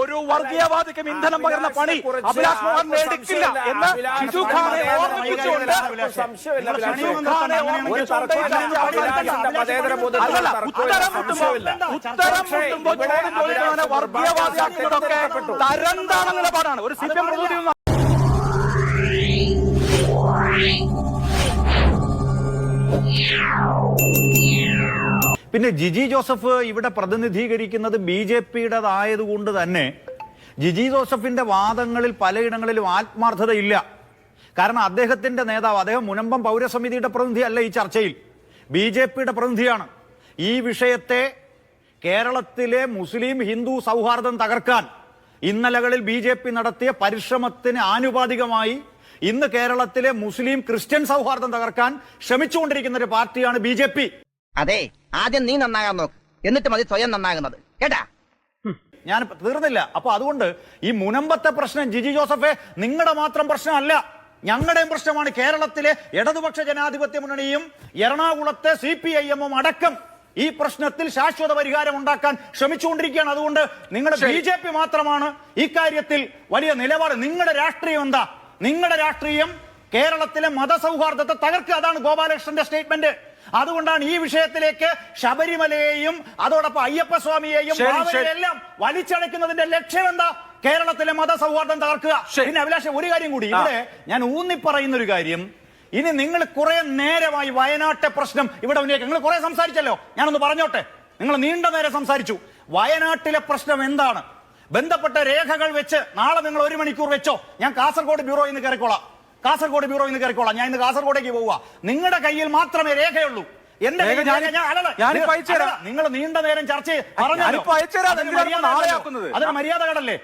ഒരു വർഗീയവാദിക്കും ഇന്ധനം പകർന്ന പണി അഭിലാഷ് മോഹൻ എടുക്കില്ല എന്ന് ഷിജു ഖാനെ ഓർമ്മിപ്പിച്ചുകൊണ്ട്. ഉത്തരം മുട്ടുമ്പോൾ വർഗീയവാദിയാക്കുന്നതൊക്കെ തരംതാണ നിലപാടാണ് ഒരു സി പി എം പ്രതിനിധി പിന്നെ ജിജി ജോസഫ് ഇവിടെ പ്രതിനിധീകരിക്കുന്നത് ബി ജെ പിയുടേതായതുകൊണ്ട് തന്നെ ജിജി ജോസഫിന്റെ വാദങ്ങളിൽ പലയിടങ്ങളിലും ആത്മാർത്ഥതയില്ല. കാരണം അദ്ദേഹത്തിന്റെ നേതാവ് അദ്ദേഹം മുനമ്പം പൗരസമിതിയുടെ പ്രതിനിധി അല്ല ഈ ചർച്ചയിൽ. ബി ജെ പിയുടെ പ്രതിനിധിയാണ്. ഈ വിഷയത്തെ കേരളത്തിലെ മുസ്ലിം ഹിന്ദു സൗഹാർദ്ദം തകർക്കാൻ ഇന്നലകളിൽ ബി ജെ പി നടത്തിയ പരിശ്രമത്തിന് ആനുപാതികമായി ഇന്ന് കേരളത്തിലെ മുസ്ലിം ക്രിസ്ത്യൻ സൗഹാർദ്ദം തകർക്കാൻ ശ്രമിച്ചുകൊണ്ടിരിക്കുന്ന ഒരു പാർട്ടിയാണ് ബി ജെ പി. അതെ ആദ്യം നീ നന്നാകാൻ നോക്ക്. എന്നിട്ട് മതി സ്വയം നന്നാകുന്നത്. കേട്ടാ? ഞാൻ തീർന്നില്ല. അപ്പൊ അതുകൊണ്ട് ഈ മുനമ്പത്തെ പ്രശ്നം ജിജി ജോസഫെ നിങ്ങളുടെ മാത്രം പ്രശ്നമല്ല. ഞങ്ങളുടെയും പ്രശ്നമാണ് കേരളത്തിലെ ഇടതുപക്ഷ ജനാധിപത്യ മുന്നണിയും എറണാകുളത്തെ സി പി ഐ എമ്മും അടക്കം ഈ പ്രശ്നത്തിൽ ശാശ്വത പരിഹാരം ഉണ്ടാക്കാൻ ശ്രമിച്ചുകൊണ്ടിരിക്കുകയാണ്. അതുകൊണ്ട് നിങ്ങളുടെ ബി ജെ പി മാത്രമാണ് ഇക്കാര്യത്തിൽ വലിയ നിലപാട്. നിങ്ങളുടെ രാഷ്ട്രീയം എന്താ? നിങ്ങളുടെ രാഷ്ട്രീയം കേരളത്തിലെ മതസൗഹാർദ്ദത്തെ തകർക്കുക. അതാണ് ഗോപാലകൃഷ്ണന്റെ സ്റ്റേറ്റ്മെന്റ്. അതുകൊണ്ടാണ് ഈ വിഷയത്തിലേക്ക് ശബരിമലയെയും അതോടൊപ്പം അയ്യപ്പസ്വാമിയെയും സ്വാമിയെയും എല്ലാം വലിച്ചടയ്ക്കുന്നതിന്റെ ലക്ഷ്യം എന്താ കേരളത്തിലെ മതസൗഹാർദ്ദം തകർക്കുക. പിന്നെ അഭിലാഷ ഒരു കാര്യം കൂടി. ഇവിടെ ഞാൻ ഊന്നി പറയുന്ന ഒരു കാര്യം. ഇനി നിങ്ങൾ കുറെ നേരമായി വയനാട്ടെ പ്രശ്നം ഇവിടെ ഉന്നയിക്കുക. നിങ്ങൾ കുറെ സംസാരിച്ചല്ലോ. ഞാനൊന്ന് പറഞ്ഞോട്ടെ. നിങ്ങൾ നീണ്ട നേരം സംസാരിച്ചു. വയനാട്ടിലെ പ്രശ്നം എന്താണ്? ബന്ധപ്പെട്ട രേഖകൾ വെച്ച് നാളെ നിങ്ങൾ ഒരു മണിക്കൂർ വെച്ചോ. ഞാൻ കാസർഗോഡ് ബ്യൂറോയിൽ നിന്ന് കയറിക്കോളാം. കാസർഗോഡ് ബ്യൂറോയിൽ നിന്ന് കയറിക്കോളാം. ഞാൻ ഇന്ന് കാസർഗോഡേക്ക് പോവുക. നിങ്ങളുടെ കയ്യിൽ മാത്രമേ രേഖയുള്ളൂ. എന്റെ നിങ്ങൾ- നീണ്ട നേരം ചർച്ച. അതൊരു മര്യാദ കടല്ലേ.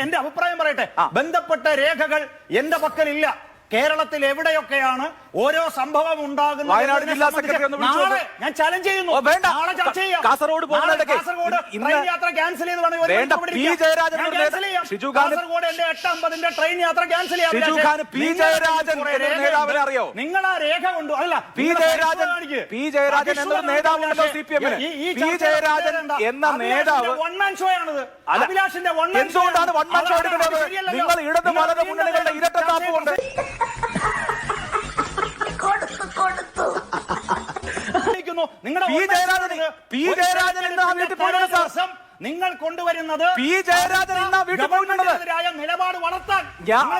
എന്റെ അഭിപ്രായം പറയട്ടെ. ബന്ധപ്പെട്ട രേഖകൾ എന്റെ പക്കലില്ല. കേരളത്തിൽ എവിടെയൊക്കെയാണ് ഓരോ സംഭവം ഉണ്ടാകുന്നത് വയനാട് ജില്ലാ സെക്രട്ടറി ഒന്ന് വിളിച്ചു നാളെ ഞാൻ ചലഞ്ച് ചെയ്യുന്നു ഓ, വേണ്ട. നാളെ ചർച്ച ചെയ്യാം കാസർഗോഡ് കാസർഗോഡ് ഇന്ന് ട്രെയിൻ യാത്ര ക്യാൻസൽ ചെയ്ത് ഒരു വേണ്ട, മണിക്കൂർ പി. ഇരിക്കാം. ജയരാജൻ ഞാൻ ഒരു cancel നേതാ- ചെയ്യാം. ഷിജു ഖാന് കാസർഗോഡ് എന്റെ എട്ട് അമ്പതിന്റെ ട്രെയിൻ യാത്ര ക്യാൻസൽ ചെയ്യാം ഷിജു അഭിലാഷേ. ഖാന് പി. നിങ്ങളുടെ ജയരാജൻ കുറേ എന്നൊരു രേഖയുണ്ട്. നേതാവിനെ അറിയോ? നിങ്ങൾ ആ രേഖ കൊണ്ടു അല്ല പി നിങ്ങൾ ജയരാജൻ കാണിക്ക്. പി ജയരാജൻ എന്നൊരു അഭിഷേക് നേതാവുണ്ടല്ലോ അഭിലാഷേ, സി പി എമ്മിന് ഈ- ഈ പി ജയരാജൻ? എന്ന അഭിലാഷിന്റെ നേതാവ് one man show ആണിത്. അല്ല, അഭിലാഷിന്റെ one man show എന്തുകൊണ്ടാണ് ആണ്. വൺ മാൻ ഷോ അതാണ് എടുക്കുന്നത് ശരിയല്ലല്ലോ. നിങ്ങൾ ഇടത് നിങ്ങൾ വലത് മുന്നണികളുടെ ചർച്ച ഇരട്ടത്താപ്പ് കൊണ്ട് ിക്കുന്നു നിങ്ങളുടെ പി. ജയരാജൻ- പി. ജയരാജൻ എന്താ പറഞ്ഞിട്ട് വീട്ടിൽ പോയിട്ടുണ്ട് സാർ. നിങ്ങൾ കൊണ്ടുവരുന്നത് പി. ജയരാജൻ ഇന്ന് വീട്ടിൽ. നിലപാട് വളർത്താൻ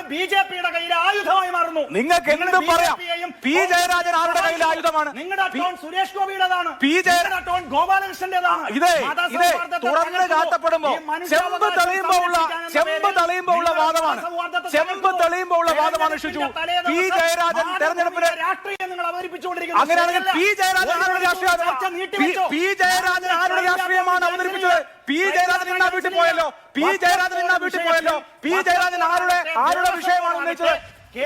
ബി ജെ പിയുടെ കയ്യിൽ ആയുധമായി മാറുന്നു നിങ്ങൾക്ക് എന്ത് പറയാം. പി. ജയരാജൻ ആരുടെ കയ്യിൽ ആയുധമാണ്? നിങ്ങളുടെ. ടോൺ സുരേഷ് ഗോപിയുടേതാണ് പി. ജയ- നിങ്ങളുടെ ടോൺ ഗോപാലകൃഷ്ണന്റേതാണ് ഇതേ ഇതേ തുറന്ന്. കാട്ടപ്പെടുമ്പോ ചെമ്പ് തെളിയുമ്പോ ഉള്ള ചെമ്പ് തെളിയുമ്പോ ഉള്ള വാദമാണ് ചെമ്പ് തെളിയുമ്പോ ഉള്ള വാദമാണ് ഷിജു പി ജയരാജൻ മാതൃഭൂമിയിലെ തെരഞ്ഞെടുപ്പിന് രാഷ്ട്രീയം നിങ്ങൾ അവതരിപ്പിച്ചുകൊണ്ടിരിക്കുന്നത് അങ്ങനെയാണെങ്കിൽ പി ജയരാജൻ ആരുടെ മണിക്കൂർ ചർച്ച രാഷ്ട്രീയം നീട്ടിവെച്ചോ. പി ജയരാജൻ ആരുടെ രാഷ്ട്രീയമാണ് അവതരിപ്പിച്ചത് പി ജയരാജൻ ഇന്നാ വീട്ടിൽ പോയല്ലോ? പി ജയരാജൻ ഇന്നാ വീട്ടിൽ പോയല്ലോ? പി ജയരാജൻ ആരുടെ ആരുടെ വിഷയമാണ് ഉന്നയിച്ചത്?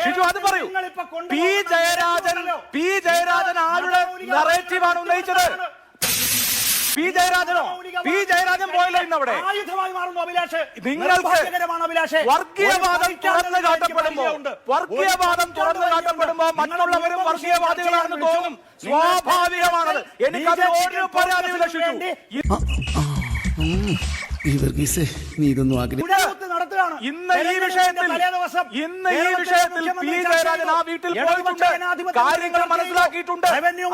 ഷിജു അത് പറയൂ. പി ജയരാജൻ പി ജയരാജൻ ആരുടെ നറേറ്റീവാണ് ഉന്നയിച്ചത്? പി ജയരാജനോ? പി ജയരാജൻ പോയല്ലോ ഇന്ന് അവിടെ ആയുധമായി മാറുന്നു അഭിലാഷ്. നിങ്ങൾക്ക് വർഗീയവാദം തുറന്നു കാട്ടപ്പെടുമ്പോ. വർഗീയവാദം തുറന്നു കാട്ടപ്പെടുമ്പോ മറ്റുള്ളവരും വർഗീയവാദികളാണെന്ന് തോന്നും. സ്വാഭാവികമാണത്. എനിക്കത് ഒരു പരാതി വേണ്ടി ഈ വർഗീസേ നീ ഇതൊന്നും ആഗ്രഹിക്കും ഇന്ന് ഈ വിഷയത്തിൽ ഇന്ന് ഈ വിഷയത്തിൽ പി ജയരാജൻ ആ വീട്ടിൽ. പോയിട്ടുണ്ട്. കാര്യങ്ങൾ മനസ്സിലാക്കിയിട്ടുണ്ട്.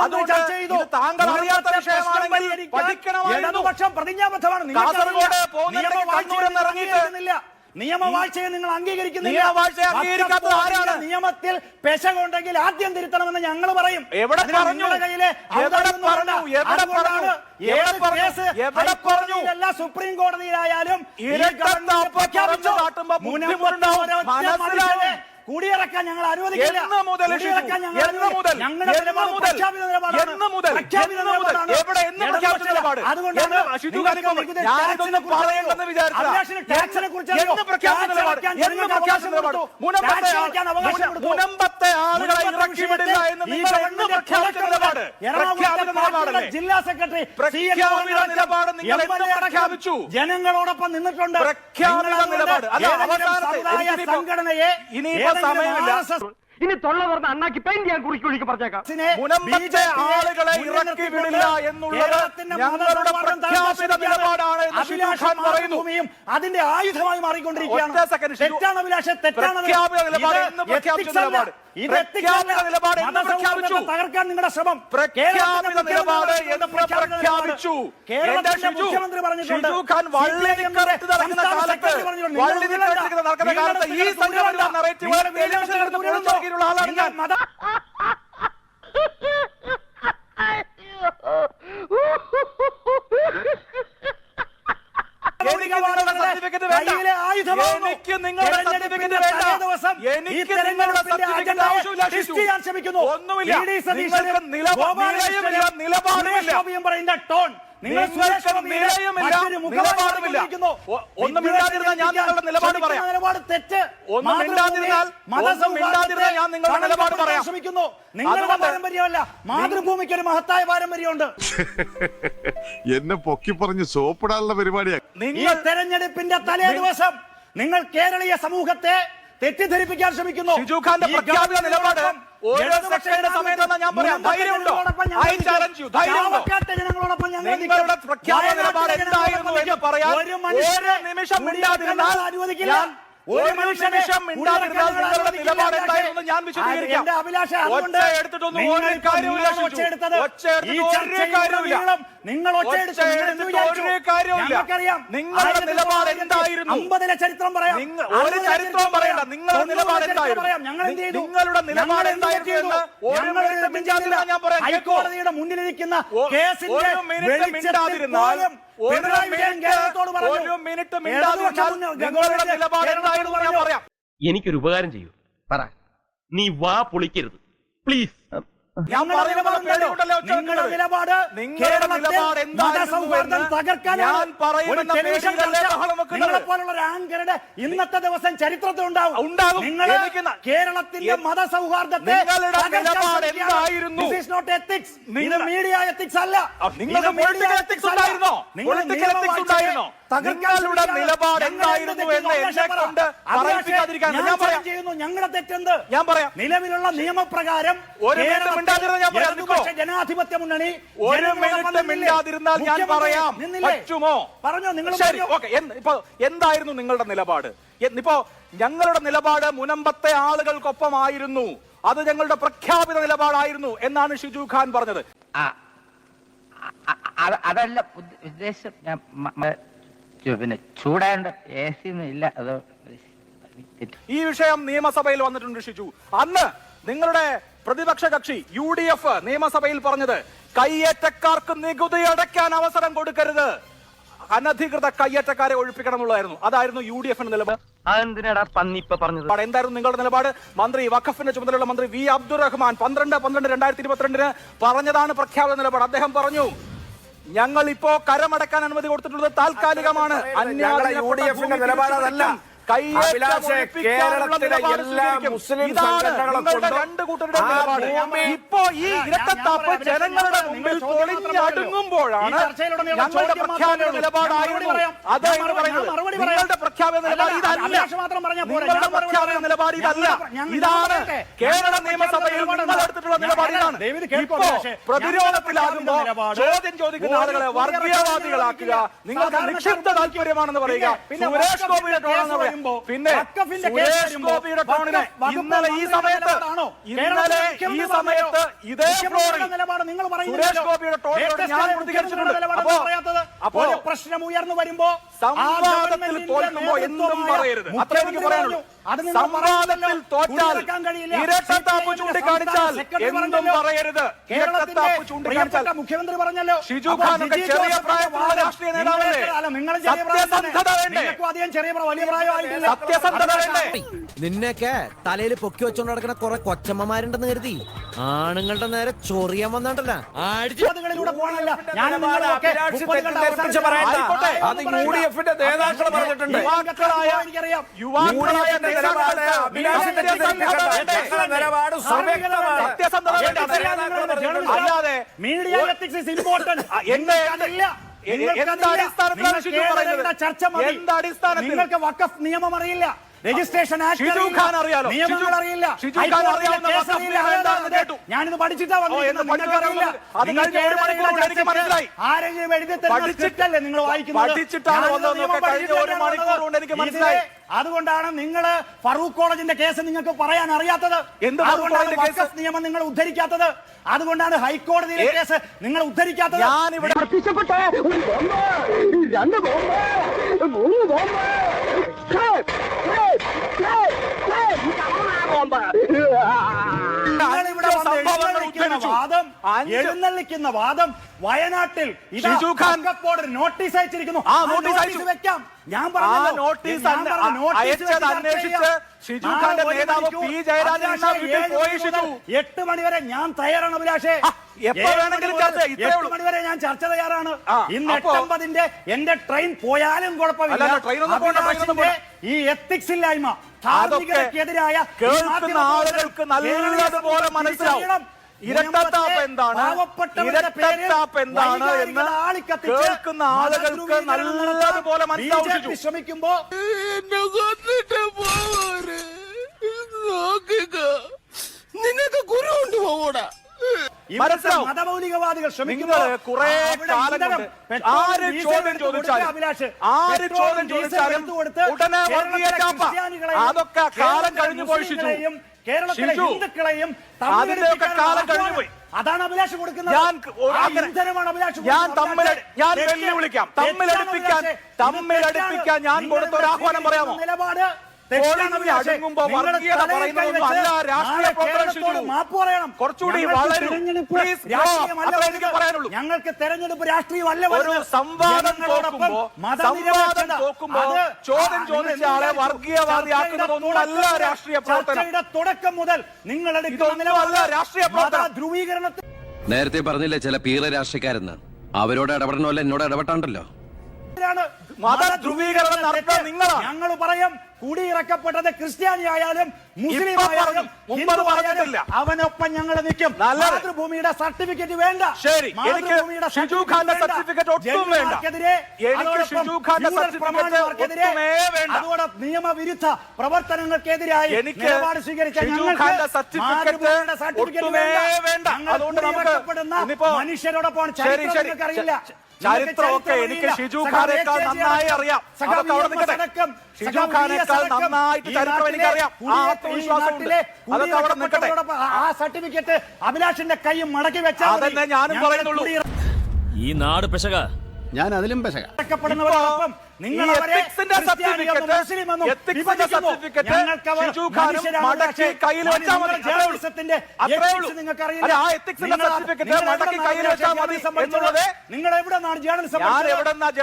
അതുകൊണ്ട് ചർച്ച ചെയ്തു. താങ്കൾ അറിയാത്ത വിഷയമാണെങ്കിൽ പഠിക്കണമായിരുന്നു. കാസർഗോഡ് പോകുന്നിടത്തേക്ക് നിയമവാഴ്ചയെ നിങ്ങൾ അംഗീകരിക്കുന്നില്ല? നിയമത്തിൽ പെശകുണ്ടെങ്കിൽ ആദ്യം തിരുത്തണമെന്ന് ഞങ്ങൾ പറയും. എവിടെ പറഞ്ഞു? കയ്യിലെ? ഹൈക്കോടതിയിലല്ല സുപ്രീം കോടതിയിലായാലും കുടിയിറക്കാൻ ഞങ്ങൾ അനുവദിക്കില്ല. ജില്ലാ സെക്രട്ടറി ജനങ്ങളോടൊപ്പം നിന്നിട്ടുണ്ട്. സംഘടനയെ ഏതെങ്കിലും സമയമില്ല. ഇനി തൊള്ള പറഞ്ഞ അണ്ണാക്കി പെയിന്റ് ഞാൻ കുറിക്ക് കുഴിക്ക് പറഞ്ഞേക്കാം ആളുകളെ ഇറക്കി വിടില്ല എന്നുള്ളത് ഞങ്ങളുടെ പ്രഖ്യാപിത നിലപാടാണ് പറയുന്നു. അതിന്റെ ആയുധമായി മാറിക്കൊണ്ടിരിക്കുകയാണ്. തെറ്റാണ് അഭിലാഷ് തെറ്റാണ് നിലപാട്. തകർക്കാൻ നിങ്ങളുടെ ശ്രമം. പ്രഖ്യാപിച്ചു. നിക്കറിട്ട് നടക്കുന്ന ഈ എനിക്ക് നിങ്ങളുടെ സർട്ടിഫിക്കറ്റ് വേണ്ട. എനിക്ക് നിങ്ങളുടെ സർട്ടിഫിക്കറ്റ് ഷിജു. ചെയ്യാൻ ശ്രമിക്കുന്നു. ഒന്നുമില്ല. നിലപാടുമില്ല. പറയുന്ന ടോൺ. ഞാൻ നിലപാട് പറയാം. നിലപാട് തെറ്റ്. ഒന്നും മിണ്ടാതിരുന്നാൽ, ഒന്നും മിണ്ടാതിരുന്നാൽ ഞാൻ നിങ്ങളുടെ നിലപാട് പറയാം. ശ്രമിക്കുന്നു നിങ്ങളുടെ പാരമ്പര്യമല്ല. മാതൃഭൂമിക്ക് ഒരു മഹത്തായ പാരമ്പര്യമുണ്ട്. എന്നെ പൊക്കി പറഞ്ഞ് സോപ്പിടാനുള്ള പരിപാടിയാണ് നിങ്ങൾ തെരഞ്ഞെടുപ്പിന്റെ തലേ ദിവസം നിങ്ങൾ കേരളീയ സമൂഹത്തെ തെറ്റിദ്ധരിപ്പിക്കാൻ ശ്രമിക്കുന്നു ഷിജു ഖാന്റെ പ്രഖ്യാപിത നിലപാട് ഓരോ ഇടതുപക്ഷ സെക്കൻഡ് ഞാൻ പറയാം. ധൈര്യമുണ്ടോ? I challenge. ധൈര്യമുണ്ടോ? നിങ്ങളുടെ പ്രഖ്യാപന നിലപാട് എന്തായിരുന്നു എന്ന് പറയാൻ ഒരു നിമിഷം മിണ്ടാതിരുന്നാൽ ഞാൻ ഒരു നിമിഷം മിണ്ടാതിരുന്നാൽ നിങ്ങളുടെ നിലപാട് എന്തായിരുന്നു? ഞാൻ വിശദീകരിക്കാം. ഒച്ച എടുത്തിട്ടൊന്നും നിങ്ങൾ ഒരു ഒച്ച ഒരു നിങ്ങളുടെ നിലപാട് എന്തായിരുന്നു? അമ്പതിലെ ചരിത്രം പറയാം. നിങ്ങൾ ഒരു ചരിത്രവും പറയണ്ട. നിങ്ങളുടെ നിലപാട് എന്തായിരുന്നു? നിങ്ങളുടെ നിലപാട് എന്തായിരുന്നു ഞാൻ പറയാം. ഹൈക്കോടതിയുടെ മുന്നിലിരിക്കുന്ന കേസിന്റെ വെളിച്ചത്തിൽ പോലും എനിക്കൊരു ഉപകാരം ചെയ്യൂ. പറ. നീ വാ പൊളിക്കരുത്. പ്ലീസ്. ആങ്കറുടെ ഇന്നത്തെ ദിവസം ചരിത്രത്തിൽ ഉണ്ടാവും. നിങ്ങൾ കേരളത്തിന്റെ മത മതസൗഹാർദ്ദത്തെ നിങ്ങൾ- മീഡിയ എത്തിക്സ് അല്ല നിങ്ങൾക്ക് മീഡിയ അല്ല. ഉണ്ടായിരുന്നോ? നിങ്ങൾ ഉണ്ടായിരുന്നോ? നിങ്ങളുടെ നിലപാട് എന്തായിരുന്നു എന്ത് എന്ന് എന്നെ കൊണ്ട് പറയിപ്പിക്കാതിരിക്കാൻ ഞാൻ പറയാം. ചെയ്യുന്നു ഞങ്ങളുടെ തെറ്റെന്ത് ഞാൻ പറയാം. നിലവിലുള്ള നിയമപ്രകാരം ഒരു മിനിറ്റ് മിണ്ടാതിരുന്ന ഞാൻ പറയാം. ജനാധിപത്യ മുന്നണി ഒരു മിനിറ്റ്? മിണ്ടാതിരുന്നാൽ ഞാൻ പറയാം പറ്റുമോ പറഞ്ഞു നിങ്ങൾ ശരി. ഓക്കെ ഇപ്പൊ എന്തായിരുന്നു നിങ്ങളുടെ നിലപാട് ഇപ്പോ ഞങ്ങളുടെ നിലപാട് മുനമ്പത്തെ ആളുകൾക്കൊപ്പമായിരുന്നു അത് ഞങ്ങളുടെ പ്രഖ്യാപിത നിലപാടായിരുന്നു എന്നാണ് ഷിജു ഖാൻ പറഞ്ഞത് അതല്ല ഉദ്ദേശം പിന്നെ ചൂടാണ്ട് എ സി ഒന്നും ഇല്ല. അത് ഈ വിഷയം നിയമസഭയിൽ വന്നിട്ടുണ്ട് ഷിജു. അന്ന് നിങ്ങളുടെ പ്രതിപക്ഷ കക്ഷി യു ഡി എഫ് നിയമസഭയിൽ പറഞ്ഞത് കയ്യേറ്റക്കാർക്ക് നികുതി അടയ്ക്കാൻ അവസരം കൊടുക്കരുത്. അനധികൃത കയ്യേറ്റക്കാരെ ഒഴിപ്പിക്കണം എന്നുള്ളതായിരുന്നു. അതായിരുന്നു യു ഡി എഫിന്റെ നിലപാട്. അതെന്തിനാടാ പന്നിപ്പ പറഞ്ഞത്? എന്തായിരുന്നു നിങ്ങളുടെ നിലപാട്? മന്ത്രി വഖഫിന്റെ ചുമതലയുള്ള മന്ത്രി വി അബ്ദുറഹ്മാൻ പന്ത്രണ്ട് പന്ത്രണ്ട് രണ്ടായിരത്തി ഇരുപത്തിരണ്ടിന് പറഞ്ഞതാണ് പ്രഖ്യാപന നിലപാട്. അദ്ദേഹം പറഞ്ഞു ഞങ്ങൾ ഇപ്പോ കരമടക്കാൻ അനുമതി കൊടുത്തിട്ടുള്ളത് താൽക്കാലികമാണ് ഞങ്ങളുടെ യു ഡി എഫിന്റെ നിലപാട് അതല്ല. അഭിലാഷേ, കേരളത്തിലെ എല്ലാ മുസ്ലിം സംഘടനകളെ ഇപ്പോ ഈ ഇരട്ടത്താപ്പ് ജനങ്ങളുടെ മുമ്പിൽ പൊളിഞ്ഞടുങ്ങുമ്പോഴാണ് ഞങ്ങളുടെ പ്രഖ്യാപന. നിലപാടായിരുന്നു. നിങ്ങളുടെ പ്രഖ്യാപന നിലപാട് ഇതല്ല. നിങ്ങളുടെ പ്രഖ്യാപന നിലപാട് ഇതല്ല. ഇതാണ് കേരള നിയമസഭയിൽ നിങ്ങൾ എടുത്തിട്ടുള്ള നിലപാട് ഇതാണ്. ദയവ് ഇപ്പോ പ്രതിരോധത്തിലാകുമ്പോ ചോദ്യം ചോദിക്കുന്ന ആളുകളെ വർഗീയവാദികളാക്കുക. നിങ്ങൾക്ക് നിക്ഷിപ്ത താല്പര്യമാണെന്ന് പറയുക. പിന്നെ സുരേഷ് ഗോപിയുടെ ടോണെന്ന് കേസ് പറയാം വരുമ്പോ, പിന്നെ സുരേഷ് ഗോപിയുടെ ടോണിന് ഇന്നലെ ഈ സമയത്ത്? ഇന്നലെ ഈ സമയത്ത് ഇതേ ഫ്ലോറിൽ നിലപാട് നിങ്ങൾ. സുരേഷ് ഗോപിയുടെ ടോണിനോട് ഞാൻ ആയ പ്രതികരിച്ചിട്ടുണ്ട്. മുഖ്യമന്ത്രിയുടെ അപ്പോ- എന്താ പറയാത്തത്? അപ്പോ ഒരു പ്രശ്നം ഉയർന്നു വരുമ്പോ സംവാദത്തിൽ തോൽക്കുമ്പോ എന്തും പറയരുത് അത്ര എനിക്ക് പറയാനുള്ളൂ സംവാദത്തിൽ. തോറ്റാൽ. ഇരട്ടത്താപ്പ് ചൂണ്ടിക്കാണിച്ചാൽ എന്തും പറയരുത്. ഇരട്ടത്താപ്പ് ചൂണ്ടിക്കാണിച്ചാൽ മുഖ്യമന്ത്രി പറഞ്ഞല്ലോ. ഷിജു ഖാൻ ചെറിയ പ്രായമുള്ള രാഷ്ട്രീയ നേതാവല്ലേ? സത്യസന്ധത വേണ്ടേ? സത്യസന്ധത വേണ്ടേ? നിന്നെയൊക്കെ തലയിൽ പൊക്കി വെച്ചോണ്ട് നടക്കുന്ന കുറെ കൊച്ചമ്മമാരുണ്ടെന്ന് കരുതി. ആണുങ്ങളുടെ നേരെ ചൊറിയാൻ വന്നിട്ടല്ല. അത് യു ഡി എഫിന്റെ നേതാക്കൾ പറഞ്ഞിട്ടുണ്ട്. യുവാക്കളായ എനിക്കറിയാം യുവാക്കളായ അല്ലാതെ മീഡിയ? നിങ്ങൾക്ക് വക്കഫ് നിയമം അറിയില്ല. രജിസ്ട്രേഷൻ. നിയമങ്ങൾ അറിയില്ല. ഞാനിത് പഠിച്ചിട്ടാ ആരെങ്കിലും എഴുതി നിങ്ങൾ വായിക്കുന്നത്? പഠിച്ചിട്ടാണ് വന്നതെന്നൊക്കെ കഴിഞ്ഞ ഒരു മണിക്കൂർ കൊണ്ട് എനിക്ക് മനസ്സിലായി. അതുകൊണ്ടാണ് നിങ്ങൾ ഫറൂഖ് കോളേജിന്റെ കേസ് നിങ്ങൾക്ക് പറയാൻ അറിയാത്തത്. എന്ത് ഫറൂഖ് അതുകൊണ്ടാണ് കോളേജിന്റെ കേസ്? നിയമം നിങ്ങൾ ഉദ്ധരിക്കാത്തത്. അതുകൊണ്ടാണ് ഹൈക്കോടതിയിലെ കേസ് നിങ്ങൾ ഉദ്ധരിക്കാത്തത്. ഞാനിവിടെ ഇവിടെ ഉദ്ധരിച്ചു. വാദം അഞ്ച് എഴുന്നള്ളിക്കുന്ന വാദം വയനാട്ടിൽ നോട്ടീസ് അയച്ചിരിക്കുന്നു. ആ, നോട്ടീസ് അയച്ചു. വെക്കാം. ഞാൻ പറഞ്ഞ നോട്ടീസ് അയച്ചത് വെച്ച് ചർച്ച അന്വേഷിച്ച് ഷിജു ഖാന്റെ നേതാവ് പി. ജയരാജൻ അഭിലാഷേ, വീട്ടിൽ പോയി ഷിജു. എട്ട് മണിവരെ ഞാൻ തയ്യാറാണ് അഭിലാഷേ. മണിവരെ എട്ട് ഞാൻ ചർച്ച തയ്യാറാണ്. ഇന്ന് എട്ടൊമ്പതിന്റെ എന്റെ ട്രെയിൻ പോയാലും കുഴപ്പമില്ല. ഈ എത്തിക്സ് ഇല്ലായ്മ ധാർമ്മികതയ്ക്കെതിരായ കേൾക്കുന്ന ആളുകൾക്ക് നല്ലതുപോലെ മനസ്സിലാവും. ഇരട്ടത്താപ്പ് എന്താണ് ഇരട്ടത്താപ്പ് എന്താണ് എന്ന് കേൾക്കുന്ന ആളുകൾക്ക് നല്ലതുപോലെ മനസ്സിലാവും ശ്രമിക്കുമ്പോ നോക്കുക നിനക്ക് കുരു മനസ്സിലാവും. മതമൗലികവാദികൾ ശ്രമിക്കുന്നു നിങ്ങൾ കുറെ കാലം ആര് ചോദ്യം ചോദിച്ചാലും ആര് ചോദ്യം ചോദിച്ചാലും ഉടനെ വർഗീയ ചാപ്പ. അതൊക്കെ കാലം കേരളത്തിലെ കഴിഞ്ഞു പോയി ഷിജു. കേരളത്തിലെ ഷിജു, ഹിന്ദുക്കളെയും അതിന്റെയൊക്കെ കാലം കഴിഞ്ഞു പോയി. അതാണ് അഭിലാഷ് കൊടുക്കുന്നത് ഞാൻ. തമ്മിൽ ഞാൻ വെല്ലുവിളിക്കാം തമ്മിൽ തമ്മിലടിപ്പിക്കാൻ തമ്മിൽ ഇത് ഞാൻ കൊടുത്ത ഒരു ആഹ്വാനം പറയാമോ നിലപാട് കുറച്ചുകൂടി ഞങ്ങൾക്ക് വളരൂ. തെരഞ്ഞെടുപ്പ്. രാഷ്ട്രീയമല്ല ഒരു. സംവാദം ചോദ്യം ചോദിച്ച ആളെ രാഷ്ട്രീയ പ്രവർത്തനം. തുടക്കം മുതൽ ഇതൊന്നും രാഷ്ട്രീയ പ്രവർത്തനം. ധ്രുവീകരണത്തിൽ നേരത്തെ പറഞ്ഞില്ലേ ചില പീറ രാഷ്ട്രീയക്കാരെന്ന് അവരോട് ഇടപെടണമല്ലോ എന്നോട് ഇടപെട്ടാണ്ടല്ലോ ാണ് മത ധ്രുവീകരണം നടത്താൻ നിങ്ങളാണ്. ഞങ്ങൾ പറയും കുടിയിറക്കപ്പെട്ടത് ക്രിസ്ത്യാനി ആയാലും മുസ്ലിം ആയാലും ഹിന്ദു ആയാലും പറഞ്ഞിട്ടില്ല. അവനൊപ്പം ഞങ്ങൾ നിൽക്കും. മാതൃഭൂമിയുടെ സർട്ടിഫിക്കറ്റ് വേണ്ട ശരി, മാതൃഭൂമിയുടെ വേണ്ട. ഒട്ടും വേണ്ട. അതോടെ നിയമവിരുദ്ധ പ്രവർത്തനങ്ങൾക്കെതിരായി എനിക്ക് നിലപാട് സ്വീകരിച്ച സർട്ടിഫിക്കറ്റ് വേണ്ട. ഞങ്ങൾ മനുഷ്യരോടൊപ്പം അറിയില്ല ചരിത്രം ശരി. ചരിത്രമൊക്കെ എനിക്ക് ഷിജു ഖാനേക്കാൾ നന്നായി അറിയാം. ഷിജു ഖാനേക്കാൾ നന്നായിട്ട് ചരിത്രം എനിക്കറിയാം അതൊക്കെ അവിടെ നിൽക്കട്ടെ. ആ സർട്ടിഫിക്കറ്റ് അഭിലാഷിന്റെ കൈ മടക്കി വെച്ചാൽ അതന്നെ ഞാനും പറയുന്നുള്ളൂ. ഈ നാട് പെശക. ഞാൻ അതിലും പെശക. നിങ്ങൾ അവരെ ജേർണലിസം എവിടെ നിന്നാണ്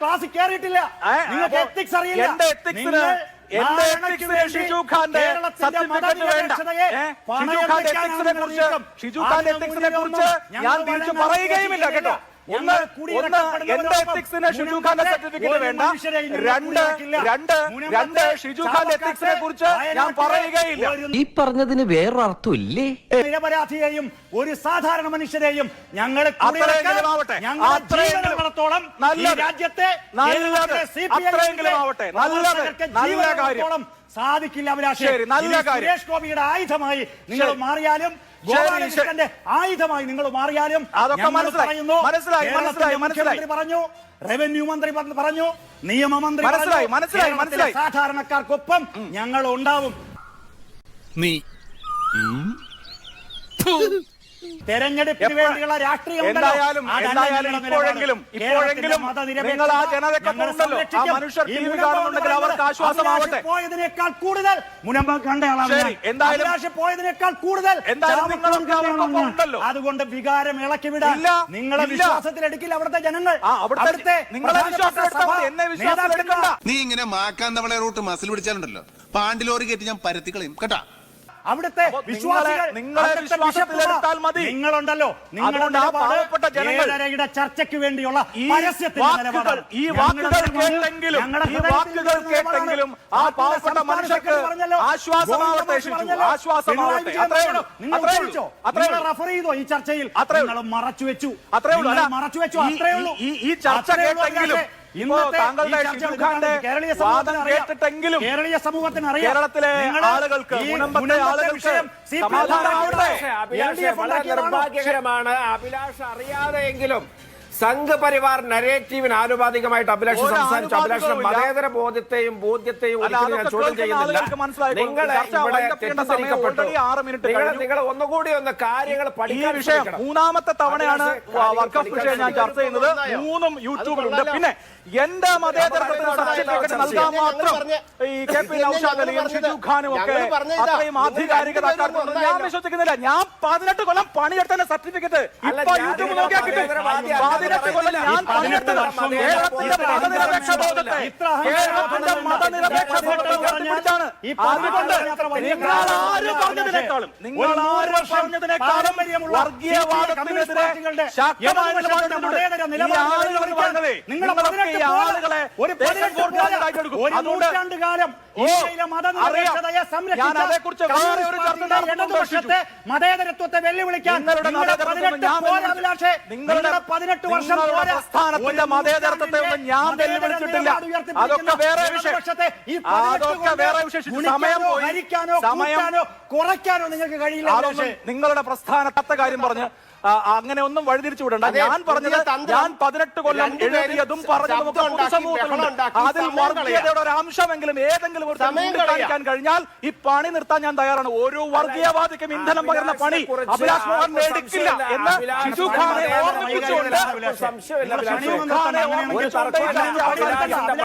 ക്ലാസ്സിൽ കയറിയിട്ടില്ല നിങ്ങൾക്ക് എത്തിക്സ് അറിയില്ല. എന്റെ നിങ്ങൾ ഷിജു ഖാന്റെ വേണ്ട. ഷിജു ഖാന്റെ വെക്കാനാണ് കുറിച്ച് ഷിജു ഖാന്റെ അതിന് കുറിച്ച് ഞാൻ തിരിച്ചു പറയുകയുമില്ല കേട്ടോ. ഒന്ന് ഒന്ന് എന്റെ എത്തിക്സിന് ഷിജു ഖാന്റെ സർട്ടിഫിക്കറ്റ് വേണ്ട രണ്ട് രണ്ട് രണ്ട് ഷിജു ഖാന്റെ എത്തിക്സിനെ കുറിച്ച് ഞാൻ പറയുകയില്ല ഈ പറഞ്ഞതിന് വേറൊരർത്ഥം ഇല്ലേ നിരപരാധിയെയും ഒരു സാധാരണ മനുഷ്യരെയും ഞങ്ങൾ രാജ്യത്തെ നല്ലത്. അത്രയെങ്കിലും ആവട്ടെ. നല്ലത്. നല്ല കാര്യം. സാധിക്കില്ല അഭിലാഷ് നല്ല കാര്യം. സുരേഷ് ഗോപിയുടെ ആയുധമായി നിങ്ങൾ. മാറിയാലും ഗോപാലകൃഷ്ണന്റെ ആയുധമായി നിങ്ങൾ മാറിയാലും അതൊക്കെ മനസ്സിലായി. പറഞ്ഞു റവന്യൂ മന്ത്രി പറഞ്ഞു നിയമമന്ത്രി മനസ്സിലായി, മനസ്സിലായി, മനസ്സിലായി. സാധാരണക്കാർക്കൊപ്പം ഞങ്ങൾ ഉണ്ടാവും നീ തെരഞ്ഞെടുപ്പിന് വേണ്ടിയുള്ള രാഷ്ട്രീയം. എന്തായാലും എന്തായാലും ഇപ്പോഴെങ്കിലും ഇപ്പോഴെങ്കിലും നിങ്ങൾ ആ ജനതയ്ക്കൊപ്പം ഉണ്ടല്ലോ ആ മനുഷ്യർ ടി വി കാണുന്നുണ്ടെങ്കിൽ അവർക്ക് ആശ്വാസമാവട്ടെ. പോയതിനേക്കാൾ കൂടുതൽ മുനമ്പം കണ്ടയാളാണ് എന്തായാലും- പോയതിനേക്കാൾ കൂടുതൽ എന്തായാലും. അതുകൊണ്ട് വികാരം ഇളക്കി വിടാൻ നിങ്ങളെ വിശ്വാസത്തിലെടുക്കില്ല വിശ്വാസത്തിൽ എടുക്കില്ല അവിടുത്തെ ജനങ്ങൾ അവിടുത്തെ നിങ്ങളെ വിശ്വാസത്തിൽ. നീ ഇങ്ങനെ മാക്കാന്തവളെ റൂട്ട് മസിൽ പിടിച്ചാലുണ്ടല്ലോ. പാണ്ടിലോറി കയറ്റി ഞാൻ പരത്തിക്കളയും കേട്ടാ? അവിടുത്തെ വിശ്വാസികൾ. നിങ്ങളുണ്ടല്ലോ. നിങ്ങളുടെ പാവപ്പെട്ട ജനങ്ങളുടെ ചർച്ചയ്ക്ക് വേണ്ടിയുള്ള ഈ വാക്കുകൾ കേട്ടെങ്കിലും ഈ വാക്കുകൾ കേട്ടെങ്കിലും ആ പാവപ്പെട്ട മനുഷ്യർക്ക് ആശ്വാസമാവട്ടെ ആശ്വാസമാവട്ടെ. നിങ്ങൾ റഫർ ചെയ്തോ ഈ ചർച്ചയിൽ? നിങ്ങൾ മറച്ചു വെച്ചു അത്രേ ഉള്ളൂ മറച്ചു വെച്ചു അത്രയുള്ളൂ. അത്രേ ഉള്ളൂ ഈ- ഈ ചർച്ച കേട്ടെങ്കിലും കേട്ടിട്ടെങ്കിലും കേരളീയ സമൂഹത്തിന് അറിയാം. കേരളത്തിലെ ആളുകൾക്ക്? നിർഭാഗ്യകരമാണ്. അഭിലാഷ് അറിയാതെയെങ്കിലും സംഘ് പരിവാർ നരേറ്റീവിന് ആനുപാതികമായിട്ട് അഭിലാഷ് സംസാരിച്ചു അഭിലാഷ്. മതേതര ബോധ്യത്തെയും ബോധ്യത്തെയും ഒരിക്കലും ഞാൻ ചോദ്യം ചെയ്യുന്നില്ല. നിങ്ങൾ ഇവിടെ തെറ്റിദ്ധരിക്കപ്പെട്ടു. നിങ്ങൾ. നിങ്ങൾ ഒന്നുകൂടി ഒന്ന് കാര്യങ്ങൾ പഠിക്കാൻ വിഷയം മൂന്നാമത്തെ തവണയാണ് വിഷയം ഞാൻ ചർച്ച ചെയ്യുന്നത്. മൂന്നും യൂട്യൂബിലുണ്ട്. പിന്നെ എന്റെ മതേതരത്വത്തിന് സർട്ടിഫിക്കറ്റ് നൽകാൻ മാത്രം ഈ കെ പി നൌഷാദ് അലിയും ഷിജു ഖാനും ഒക്കെ അത്രയും ആധികാരികത ഞാൻ വിശ്വസിക്കുന്നില്ല. ഞാൻ പതിനെട്ട് കൊല്ലം പണിയെടുത്തതിന്റെ സർട്ടിഫിക്കറ്റ് ഇപ്പൊ യൂട്യൂബ് നോക്കിയാൽ കിട്ടും. കേരളത്തിന്റെ മതനിരപേക്ഷ ബോധത്തെ ഉയർത്തിപ്പിടിച്ചാണ് അതുകൊണ്ട് നിങ്ങൾ ആര് കാര്യമല്ല. പറഞ്ഞതിനേക്കാളും നിങ്ങൾ ആര് പറഞ്ഞതിനേക്കാളും വർഗീയവാദത്തിനെതിരെ ശക്തമായ നിങ്ങളൊക്കെ ആളുകളെ ഒരു ഇന്ത്യയിലെ മതനിരപേക്ഷതയെ. സംരക്ഷിച്ച മതേതരത്വത്തെ വെല്ലുവിളിക്കാൻ പതിനെട്ട് നിങ്ങളുടെ പതിനെട്ട് വർഷം പ്രസ്ഥാനത്തിന്റെ ഒരു മതേതരത്വത്തെ ഒന്നും ഞാൻ വെല്ലുവിളിച്ചിട്ടില്ല. അതൊക്കെ വേറെ വിഷയം. അതൊക്കെ വേറെ വിഷയം സമയം പോയി. സമയം കുറയ്ക്കാനോ നിങ്ങൾക്ക് കഴിയില്ല. നിങ്ങളുടെ പ്രസ്ഥാനത്തെ കാര്യം പറഞ്ഞ് അങ്ങനെ ഒന്നും വഴിതിരിച്ചു വിടണ്ട. ഞാൻ പറഞ്ഞത് ഞാൻ പതിനെട്ട് കൊല്ലം എഴുതിയതും പറഞ്ഞതും ഒക്കെ ശബ്ദം പൊതുസമൂഹത്തിലുണ്ട്. അതിൽ വർഗീയതയുടെ ഒരു അംശമെങ്കിലും ഏതെങ്കിലും ഒരു സമയം കാണിക്കാൻ കഴിഞ്ഞാൽ ഈ പണി നിർത്താൻ ഞാൻ തയ്യാറാണ്. ഓരോ വർഗീയവാദിക്കും ഇന്ധനം പകർന്ന പണി അഭിലാഷ് മോഹൻ എടുക്കില്ല. എന്ന് ഷിജു ഖാനെ ഓർമ്മിപ്പിച്ചുകൊണ്ട് ഖാനെ ഓർമ്മിപ്പിച്ചുകൊണ്ട്